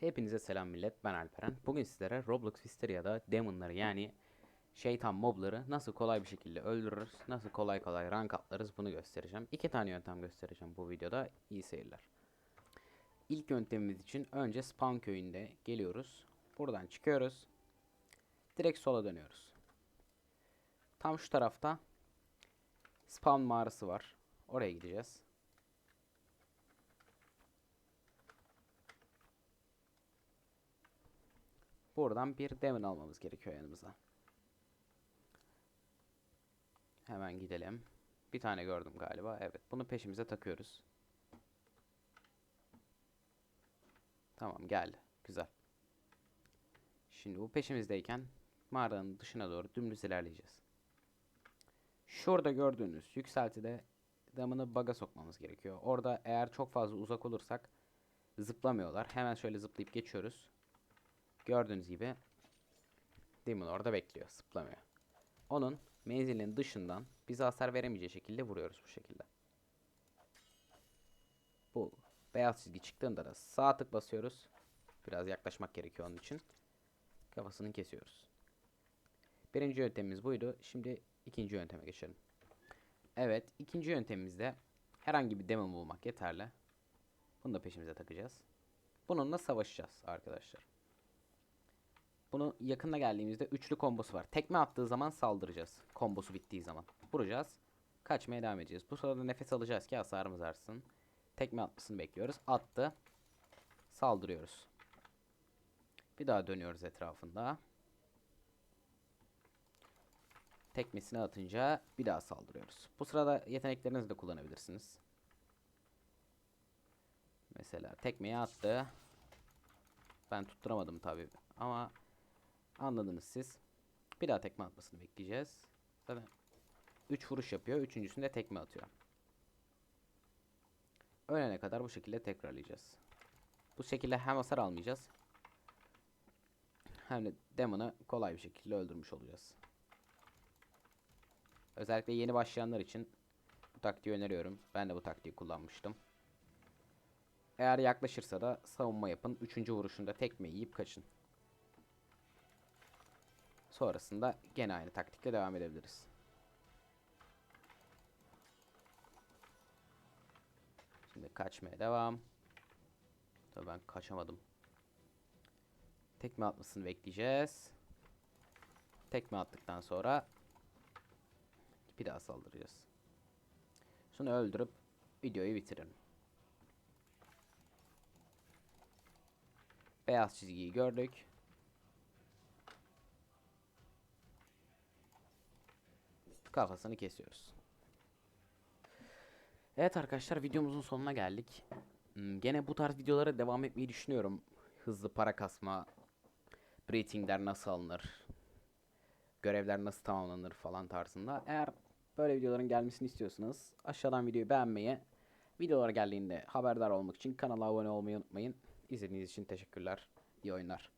Hepinize selam millet ben Alperen. Bugün sizlere Roblox Histeria'da demonları yani şeytan mobları nasıl kolay bir şekilde öldürürüz, nasıl kolay kolay rank atlarız bunu göstereceğim. İki tane yöntem göstereceğim bu videoda. İyi seyirler. İlk yöntemimiz için önce spawn köyünde geliyoruz. Buradan çıkıyoruz. Direkt sola dönüyoruz. Tam şu tarafta spawn mağarası var. Oraya gideceğiz. Buradan bir demon almamız gerekiyor yanımıza. Hemen gidelim. Bir tane gördüm galiba. Evet. Bunu peşimize takıyoruz. Tamam geldi. Güzel. Şimdi bu peşimizdeyken mağaranın dışına doğru dümdüz ilerleyeceğiz. Şurada gördüğünüz yükseltide damını baga sokmamız gerekiyor. Orada eğer çok fazla uzak olursak zıplamıyorlar. Hemen şöyle zıplayıp geçiyoruz. Gördüğünüz gibi Demon orada bekliyor. Zıplamıyor. Onun menzilin dışından bize hasar veremeyeceği şekilde vuruyoruz bu şekilde. Bu beyaz çizgi çıktığında da sağ tık basıyoruz. Biraz yaklaşmak gerekiyor onun için. Kafasını kesiyoruz. Birinci yöntemimiz buydu. Şimdi ikinci yönteme geçelim. Evet, ikinci yöntemimizde herhangi bir demon bulmak yeterli. Bunu da peşimize takacağız. Bununla savaşacağız arkadaşlar. Bunu yakında geldiğimizde üçlü kombosu var. Tekme attığı zaman saldıracağız. Kombosu bittiği zaman. Vuracağız. Kaçmaya devam edeceğiz. Bu sırada nefes alacağız ki hasarımız artsın. Tekme atmasını bekliyoruz. Attı. Saldırıyoruz. Bir daha dönüyoruz etrafında. Tekmesini atınca bir daha saldırıyoruz. Bu sırada yeteneklerinizi de kullanabilirsiniz. Mesela tekmeyi attı. Ben tutturamadım tabi ama anladınız siz. Bir daha tekme atmasını bekleyeceğiz. Zaten 3 vuruş yapıyor. Üçüncüsünde tekme atıyor. Ölene kadar bu şekilde tekrarlayacağız. Bu şekilde hem hasar almayacağız. Hem de demon'ı kolay bir şekilde öldürmüş olacağız. Özellikle yeni başlayanlar için bu taktiği öneriyorum. Ben de bu taktiği kullanmıştım. Eğer yaklaşırsa da savunma yapın. Üçüncü vuruşunda tekme yiyip kaçın. Sonrasında gene aynı taktikle devam edebiliriz. Şimdi kaçmaya devam. Tabii ben kaçamadım. Tekme atmasını bekleyeceğiz. Tekme attıktan sonra bir daha saldıracağız. Şunu öldürüp videoyu bitirelim. Beyaz çizgiyi gördük. Kafasını kesiyoruz. Evet arkadaşlar videomuzun sonuna geldik. Hmm, Gene bu tarz videolara devam etmeyi düşünüyorum. Hızlı para kasma, ratingler nasıl alınır, görevler nasıl tamamlanır falan tarzında. Eğer böyle videoların gelmesini istiyorsanız aşağıdan videoyu beğenmeyi, videolar geldiğinde haberdar olmak için kanala abone olmayı unutmayın. İzlediğiniz için teşekkürler. İyi oyunlar.